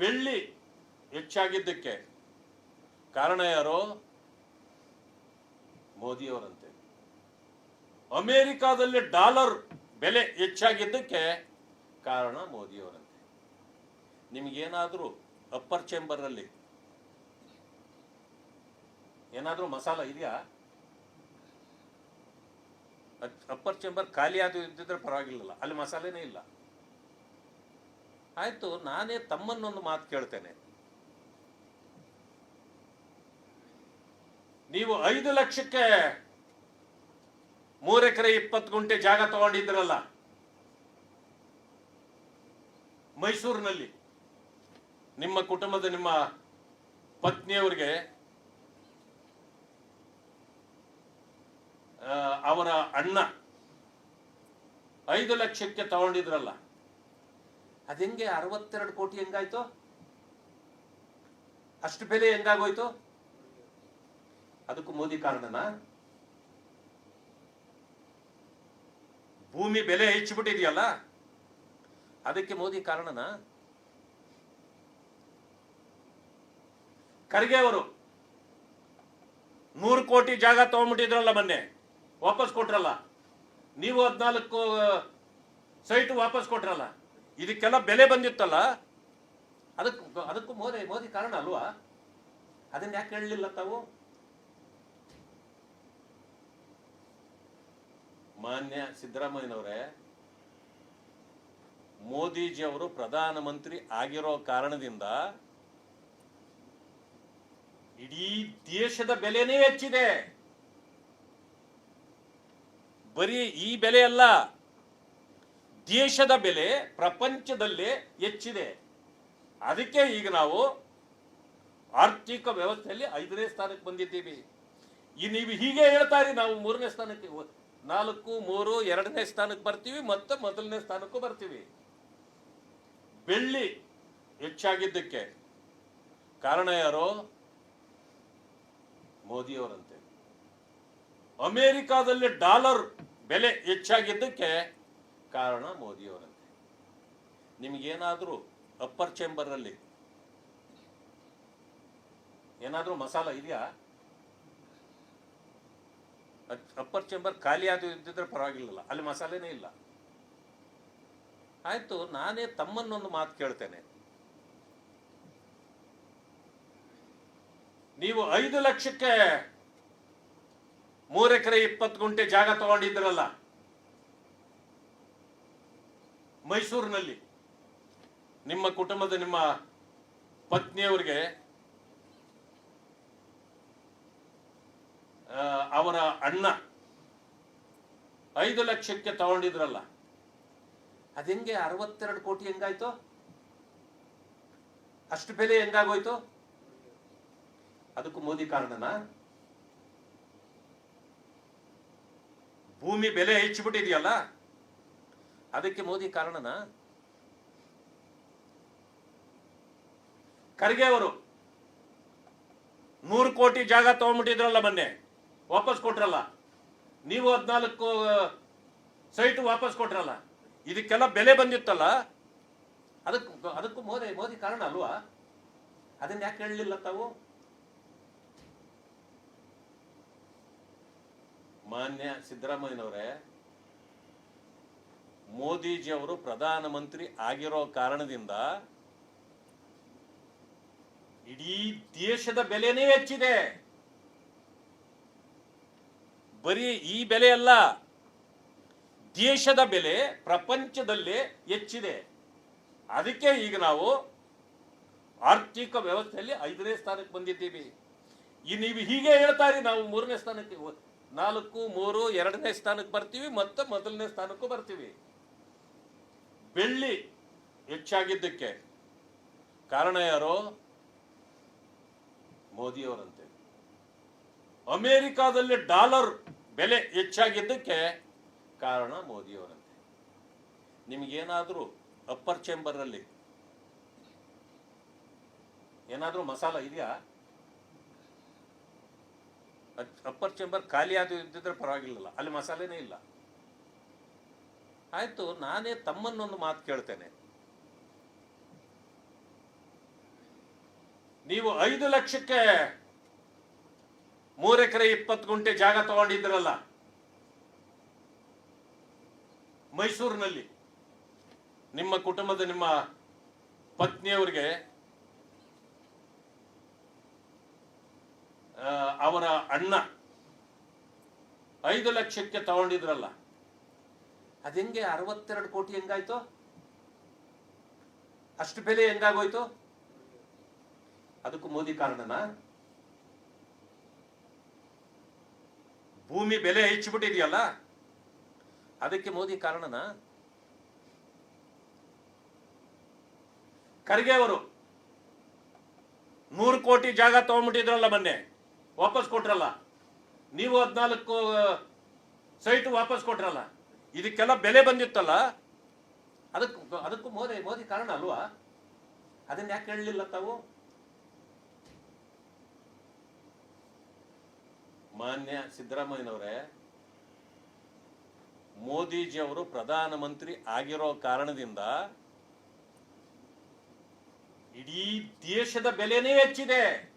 ಬೆಳ್ಳಿ ಹೆಚ್ಚಾಗಿದ್ದಕ್ಕೆ ಕಾರಣ ಯಾರು? ಮೋದಿಯವರಂತೆ. ಅಮೆರಿಕಾದಲ್ಲಿ ಡಾಲರ್ ಬೆಲೆ ಹೆಚ್ಚಾಗಿದ್ದಕ್ಕೆ ಕಾರಣ ಮೋದಿಯವರಂತೆ. ನಿಮಗೇನಾದರೂ ಅಪ್ಪರ್ ಚೇಂಬರಲ್ಲಿ ಏನಾದರೂ ಮಸಾಲ ಇದೆಯಾ? ಅಪ್ಪರ್ ಚೇಂಬರ್ ಖಾಲಿ ಆದ ಇದ್ದಿದ್ರೆ ಪರವಾಗಿಲ್ಲಲ್ಲ, ಅಲ್ಲಿ ಮಸಾಲೆನೇ ಇಲ್ಲ. ಆಯ್ತು, ನಾನೇ ತಮ್ಮನ್ನೊಂದು ಮಾತು ಕೇಳ್ತೇನೆ. ನೀವು ಐದು ಲಕ್ಷಕ್ಕೆ ಮೂರೆಕರೆ ಇಪ್ಪತ್ತು ಗುಂಟೆ ಜಾಗ ತಗೊಂಡಿದ್ರಲ್ಲ ಮೈಸೂರಿನಲ್ಲಿ ನಿಮ್ಮ ಕುಟುಂಬದ ನಿಮ್ಮ ಪತ್ನಿಯವರಿಗೆ ಅವರ ಅಣ್ಣ ಐದು ಲಕ್ಷಕ್ಕೆ ತಗೊಂಡಿದ್ರಲ್ಲ ಅದೆಂಗೆ ಅರವತ್ತೆರಡು ಕೋಟಿ ಹೆಂಗಾಯ್ತು? ಅಷ್ಟು ಬೆಲೆ ಹೆಂಗಾಗೋಯ್ತು? ಅದಕ್ಕೂ ಮೋದಿ ಕಾರಣನಾ? ಭೂಮಿ ಬೆಲೆ ಹೆಚ್ಚಿಬಿಟ್ಟಿದೆಯಲ್ಲ? ಅದಕ್ಕೆ ಮೋದಿ ಕಾರಣನಾ? ಖರ್ಗೆ ಅವರು ನೂರು ಕೋಟಿ ಜಾಗ ತಗೊಂಡ್ಬಿಟ್ಟಿದ್ರಲ್ಲ ಮೊನ್ನೆ, ವಾಪಸ್ ಕೊಟ್ರಲ್ಲ? ನೀವು ಹದಿನಾಲ್ಕು ಸೈಟ್ ವಾಪಸ್ ಕೊಟ್ರಲ್ಲ? ಇದಕ್ಕೆಲ್ಲ ಬೆಲೆ ಬಂದಿತ್ತಲ್ಲ? ಅದಕ್ಕೆ, ಅದಕ್ಕೂ ಮೋದಿ ಮೋದಿ ಕಾರಣ ಅಲ್ವಾ? ಅದನ್ನ ಯಾಕೆ ಹೇಳಲಿಲ್ಲ ತಾವು? ಮಾನ್ಯ ಸಿದ್ದರಾಮಯ್ಯನವರೇ, ಮೋದಿಜಿ ಅವರು ಪ್ರಧಾನಮಂತ್ರಿ ಆಗಿರೋ ಕಾರಣದಿಂದ ಇಡೀ ದೇಶದ ಬೆಲೆನೇ ಹೆಚ್ಚಿದೆ. ಬರೀ ಈ ಬೆಲೆ ಅಲ್ಲ ದೇಶದ ಬೆಲೆ ಪ್ರಪಂಚದಲ್ಲೇ ಹೆಚ್ಚಿದೆ. ಅದಕ್ಕೆ ಈಗ ನಾವು ಆರ್ಥಿಕ ವ್ಯವಸ್ಥೆಯಲ್ಲಿ ಐದನೇ ಸ್ಥಾನಕ್ಕೆ ಬಂದಿದ್ದೀವಿ. ಈ ನೀವು ಹೀಗೆ ಹೇಳ್ತಾರೆ ನಾವು ಮೂರನೇ ಸ್ಥಾನಕ್ಕೆ ನಾಲ್ಕು, ಮೂರು, ಎರಡನೇ ಸ್ಥಾನಕ್ಕೆ ಬರ್ತೀವಿ, ಮತ್ತು ಮೊದಲನೇ ಸ್ಥಾನಕ್ಕೂ ಬರ್ತೀವಿ. ಬೆಳ್ಳಿ ಹೆಚ್ಚಾಗಿದ್ದಕ್ಕೆ ಕಾರಣ ಯಾರು? ಮೋದಿಯವರಂತೆ. ಅಮೇರಿಕಾದಲ್ಲಿ ಡಾಲರ್ ಬೆಲೆ ಹೆಚ್ಚಾಗಿದ್ದಕ್ಕೆ ಕಾರಣ ಮೋದಿಯವರಂತೆ. ನಿಮಗೇನಾದರೂ ಅಪ್ಪರ್ ಚೇಂಬರಲ್ಲಿ ಏನಾದರೂ ಮಸಾಲ ಇದೆಯಾ? ಅಪ್ಪರ್ ಚೇಂಬರ್ ಖಾಲಿ ಆದ ಇದ್ದಿದ್ರೆ ಪರವಾಗಿಲ್ಲಲ್ಲ, ಅಲ್ಲಿ ಮಸಾಲೆನೇ ಇಲ್ಲ. ಆಯ್ತು, ನಾನೇ ತಮ್ಮನ್ನೊಂದು ಮಾತು ಕೇಳ್ತೇನೆ. ನೀವು ಐದು ಲಕ್ಷಕ್ಕೆ ಮೂರು ಎಕರೆ ಇಪ್ಪತ್ತು ಗುಂಟೆ ಜಾಗ ತಗೊಂಡಿದ್ರಲ್ಲ ಮೈಸೂರಿನಲ್ಲಿ ನಿಮ್ಮ ಕುಟುಂಬದ ನಿಮ್ಮ ಪತ್ನಿಯವರಿಗೆ ಅವರ ಅಣ್ಣ ಐದು ಲಕ್ಷಕ್ಕೆ ತಗೊಂಡಿದ್ರಲ್ಲ ಅದೆಂಗೆ ಅರವತ್ತೆರಡು ಕೋಟಿ ಹೆಂಗಾಯ್ತು? ಅಷ್ಟು ಬೆಲೆ ಹೆಂಗಾಗೋಯ್ತು? ಅದಕ್ಕೂ ಮೋದಿ ಕಾರಣನಾ? ಭೂಮಿ ಬೆಲೆ ಹೆಚ್ಚಿಬಿಟ್ಟಿದೆಯಲ್ಲ? ಅದಕ್ಕೆ ಮೋದಿ ಕಾರಣನಾ? ಖರ್ಗೆ ಅವರು ನೂರು ಕೋಟಿ ಜಾಗ ತಗೊಂಡ್ಬಿಟ್ಟಿದ್ರಲ್ಲ ಮೊನ್ನೆ, ವಾಪಸ್ ಕೊಟ್ರಲ್ಲ. ನೀವು ಹದಿನಾಲ್ಕು ಸೈಟ್ ವಾಪಸ್ ಕೊಟ್ರಲ್ಲ. ಇದಕ್ಕೆಲ್ಲ ಬೆಲೆ ಬಂದಿತ್ತಲ್ಲ. ಅದಕ್ಕೆ, ಅದಕ್ಕೂ ಮೋದಿ ಮೋದಿ ಕಾರಣ ಅಲ್ವಾ? ಅದನ್ನ ಯಾಕೆ ಹೇಳಲಿಲ್ಲ ತಾವು? ಮಾನ್ಯ ಸಿದ್ದರಾಮಯ್ಯನವರೇ ಮೋದಿಜಿ ಅವರು ಪ್ರಧಾನಮಂತ್ರಿ ಆಗಿರೋ ಕಾರಣದಿಂದ ಇಡೀ ದೇಶದ ಬೆಲೆನೇ ಹೆಚ್ಚಿದೆ. ಬರೀ ಈ ಬೆಲೆ ಅಲ್ಲ, ದೇಶದ ಬೆಲೆ ಪ್ರಪಂಚದಲ್ಲೇ ಹೆಚ್ಚಿದೆ. ಅದಕ್ಕೆ ಈಗ ನಾವು ಆರ್ಥಿಕ ವ್ಯವಸ್ಥೆಯಲ್ಲಿ ಐದನೇ ಸ್ಥಾನಕ್ಕೆ ಬಂದಿದ್ದೀವಿ. ಈ ನೀವು ಹೀಗೆ ಹೇಳ್ತಾರೆ ನಾವು ಮೂರನೇ ಸ್ಥಾನಕ್ಕೆ, ನಾಲ್ಕು, ಮೂರು, ಎರಡನೇ ಸ್ಥಾನಕ್ಕೆ ಬರ್ತೀವಿ, ಮತ್ತೆ ಮೊದಲನೇ ಸ್ಥಾನಕ್ಕೂ ಬರ್ತೀವಿ. ಬೆಳ್ಳಿ ಹೆಚ್ಚಾಗಿದ್ದಕ್ಕೆ ಕಾರಣ ಯಾರು? ಮೋದಿಯವರಂತೆ. ಅಮೆರಿಕಾದಲ್ಲಿ ಡಾಲರ್ ಬೆಲೆ ಹೆಚ್ಚಾಗಿದ್ದಕ್ಕೆ ಕಾರಣ ಮೋದಿಯವರಂತೆ. ನಿಮಗೇನಾದರೂ ಅಪ್ಪರ್ ಚೇಂಬರಲ್ಲಿ ಏನಾದರೂ ಮಸಾಲ ಇದೆಯಾ? ಅಪ್ಪರ್ ಚೇಂಬರ್ ಖಾಲಿ ಆದ ಇದ್ದಿದ್ರೆ ಪರವಾಗಿಲ್ಲಲ್ಲ, ಅಲ್ಲಿ ಮಸಾಲೆನೇ ಇಲ್ಲ. ಆಯ್ತು, ನಾನೇ ತಮ್ಮನ್ನೊಂದು ಮಾತು ಕೇಳ್ತೇನೆ. ನೀವು ಐದು ಲಕ್ಷಕ್ಕೆ ಮೂರು ಎಕರೆ ಇಪ್ಪತ್ತು ಗುಂಟೆ ಜಾಗ ತಗೊಂಡಿದ್ರಲ್ಲ, ಮೈಸೂರಿನಲ್ಲಿ, ನಿಮ್ಮ ಕುಟುಂಬದ ನಿಮ್ಮ ಪತ್ನಿಯವರಿಗೆ ಅವರ ಅಣ್ಣ ಐದು ಲಕ್ಷಕ್ಕೆ ತಗೊಂಡಿದ್ರಲ್ಲ ಅದೆಂಗೆ ಅರವತ್ತೆರಡು ಕೋಟಿ ಹೆಂಗಾಯ್ತು? ಅಷ್ಟು ಬೆಲೆ ಹೆಂಗಾಗೋಯ್ತು? ಅದಕ್ಕೂ ಮೋದಿ ಕಾರಣನಾ? ಭೂಮಿ ಬೆಲೆ ಹೆಚ್ಚಿಬಿಟ್ಟಿದೆಯಲ್ಲ? ಅದಕ್ಕೆ ಮೋದಿ ಕಾರಣನಾ? ಖರ್ಗೆ ಅವರು ನೂರು ಕೋಟಿ ಜಾಗ ತಗೊಂಡ್ಬಿಟ್ಟಿದ್ರಲ್ಲ ಮೊನ್ನೆ, ವಾಪಸ್ ಕೊಟ್ರಲ್ಲ? ನೀವು ಹದಿನಾಲ್ಕು ಸೈಟ್ ವಾಪಸ್ ಕೊಟ್ರಲ್ಲ? ಇದಕ್ಕೆಲ್ಲ ಬೆಲೆ ಬಂದಿತ್ತಲ್ಲ? ಅದಕ್ಕೆ ಅದಕ್ಕೂ ಮೋದಿ ಮೋದಿ ಕಾರಣ ಅಲ್ವಾ? ಅದನ್ನ ಯಾಕೆ ಹೇಳಲಿಲ್ಲ ತಾವು? ಮಾನ್ಯ ಸಿದ್ದರಾಮಯ್ಯನವರೇ ಮೋದಿಜಿ ಅವರು ಪ್ರಧಾನಮಂತ್ರಿ ಆಗಿರೋ ಕಾರಣದಿಂದ ಇಡೀ ದೇಶದ ಬೆಲೆನೇ ಹೆಚ್ಚಿದೆ.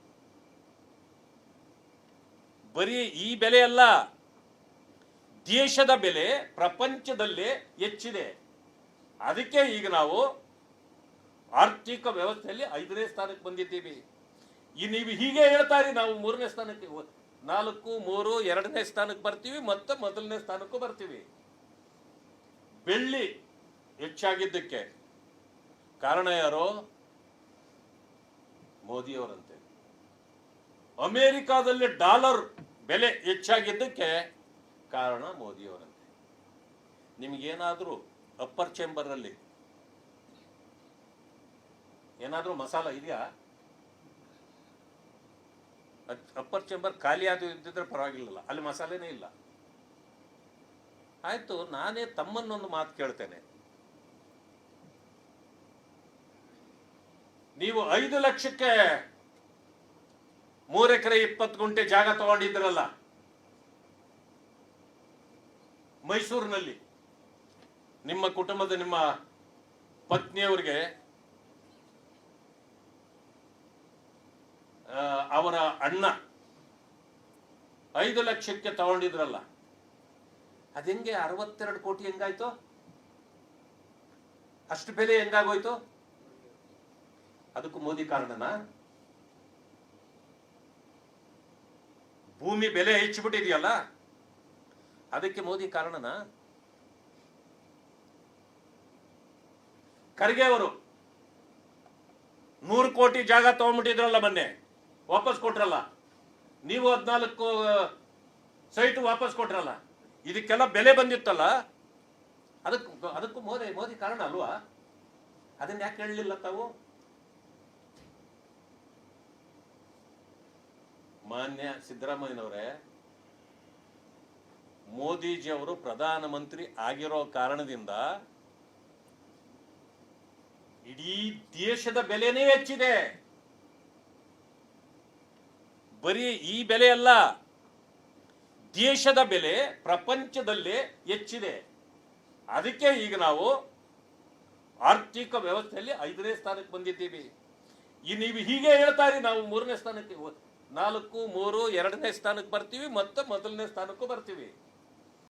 ಬರೀ ಈ ಬೆಲೆ ಅಲ್ಲ ದೇಶದ ಬೆಲೆ ಪ್ರಪಂಚದಲ್ಲೇ ಹೆಚ್ಚಿದೆ. ಅದಕ್ಕೆ ಈಗ ನಾವು ಆರ್ಥಿಕ ವ್ಯವಸ್ಥೆಯಲ್ಲಿ ಐದನೇ ಸ್ಥಾನಕ್ಕೆ ಬಂದಿದ್ದೀವಿ. ಈ ನೀವು ಹೀಗೆ ಹೇಳ್ತಾ ಇರಿ, ನಾವು ಮೂರನೇ ಸ್ಥಾನಕ್ಕೆ ನಾಲ್ಕು, ಮೂರು, ಎರಡನೇ ಸ್ಥಾನಕ್ಕೆ ಬರ್ತೀವಿ, ಮತ್ತೆ ಮೊದಲನೇ ಸ್ಥಾನಕ್ಕೂ ಬರ್ತೀವಿ. ಬೆಳ್ಳಿ ಹೆಚ್ಚಾಗಿದ್ದಕ್ಕೆ ಕಾರಣ ಯಾರು? ಮೋದಿಯವರಂತೆ. ಅಮೇರಿಕಾದಲ್ಲಿ ಡಾಲರ್ ಬೆಲೆ ಹೆಚ್ಚಾಗಿದ್ದಕ್ಕೆ ಕಾರಣ ಮೋದಿಯವರಂತೆ. ನಿಮಗೇನಾದರೂ ಅಪ್ಪರ್ ಚೇಂಬರಲ್ಲಿ ಏನಾದರೂ ಮಸಾಲ ಇದೆಯಾ? ಅಪ್ಪರ್ ಚೇಂಬರ್ ಖಾಲಿ ಆದ ಇದ್ದಿದ್ರೆ ಪರವಾಗಿಲ್ಲ ಅಲ್ಲಿ ಮಸಾಲೆನೇ ಇಲ್ಲ. ಆಯ್ತು, ನಾನೇ ತಮ್ಮನ್ನೊಂದು ಮಾತು ಕೇಳ್ತೇನೆ. ನೀವು ಐದು ಲಕ್ಷಕ್ಕೆ ಮೂರು ಎಕರೆ ಇಪ್ಪತ್ತು ಗುಂಟೆ ಜಾಗ ತಗೊಂಡಿದ್ರಲ್ಲ ಮೈಸೂರಿನಲ್ಲಿ ನಿಮ್ಮ ಕುಟುಂಬದ ನಿಮ್ಮ ಪತ್ನಿಯವರಿಗೆ ಅವರ ಅಣ್ಣ ಐದು ಲಕ್ಷಕ್ಕೆ ತಗೊಂಡಿದ್ರಲ್ಲ ಅದೆಂಗೆ ಅರವತ್ತೆರಡು ಕೋಟಿ ಹೆಂಗಾಯ್ತು? ಅಷ್ಟು ಬೆಲೆ ಹೆಂಗಾಗೋಯ್ತು? ಅದಕ್ಕೂ ಮೋದಿ ಕಾರಣನ? ಭೂಮಿ ಬೆಲೆ ಹೆಚ್ಚಿಬಿಟ್ಟಿದೆಯಲ್ಲ? ಅದಕ್ಕೆ ಮೋದಿ ಕಾರಣನಾ? ಖರ್ಗೆ ಅವರು ನೂರು ಕೋಟಿ ಜಾಗ ತಗೊಂಡ್ಬಿಟ್ಟಿದ್ರಲ್ಲ ಮೊನ್ನೆ, ವಾಪಸ್ ಕೊಟ್ರಲ್ಲ. ನೀವು ಹದಿನಾಲ್ಕು ಸೈಟ್ ವಾಪಸ್ ಕೊಟ್ರಲ್ಲ. ಇದಕ್ಕೆಲ್ಲ ಬೆಲೆ ಬಂದಿತ್ತಲ್ಲ. ಅದಕ್ಕೂ ಅದಕ್ಕೂ ಮೋದಿ ಮೋದಿ ಕಾರಣ ಅಲ್ವಾ? ಅದನ್ನ ಯಾಕೆ ಹೇಳಲಿಲ್ಲ ತಾವು? ಮಾನ್ಯ ಸಿದ್ದರಾಮಯ್ಯನವರೇ ಮೋದಿಜಿ ಅವರು ಪ್ರಧಾನಮಂತ್ರಿ ಆಗಿರೋ ಕಾರಣದಿಂದ ಇಡೀ ದೇಶದ ಬೆಲೆನೇ ಹೆಚ್ಚಿದೆ. ಬರೀ ಈ ಬೆಲೆ ಅಲ್ಲ, ದೇಶದ ಬೆಲೆ ಪ್ರಪಂಚದಲ್ಲೇ ಹೆಚ್ಚಿದೆ. ಅದಕ್ಕೆ ಈಗ ನಾವು ಆರ್ಥಿಕ ವ್ಯವಸ್ಥೆಯಲ್ಲಿ ಐದನೇ ಸ್ಥಾನಕ್ಕೆ ಬಂದಿದ್ದೀವಿ. ಈ ನೀವು ಹೀಗೆ ಹೇಳ್ತಾರೆ ನಾವು ಮೂರನೇ ಸ್ಥಾನಕ್ಕೆ ನಾಲ್ಕು, ಮೂರು, ಎರಡನೇ ಸ್ಥಾನಕ್ಕೆ ಬರ್ತೀವಿ, ಮತ್ತೆ ಮೊದಲನೇ ಸ್ಥಾನಕ್ಕೂ ಬರ್ತೀವಿ.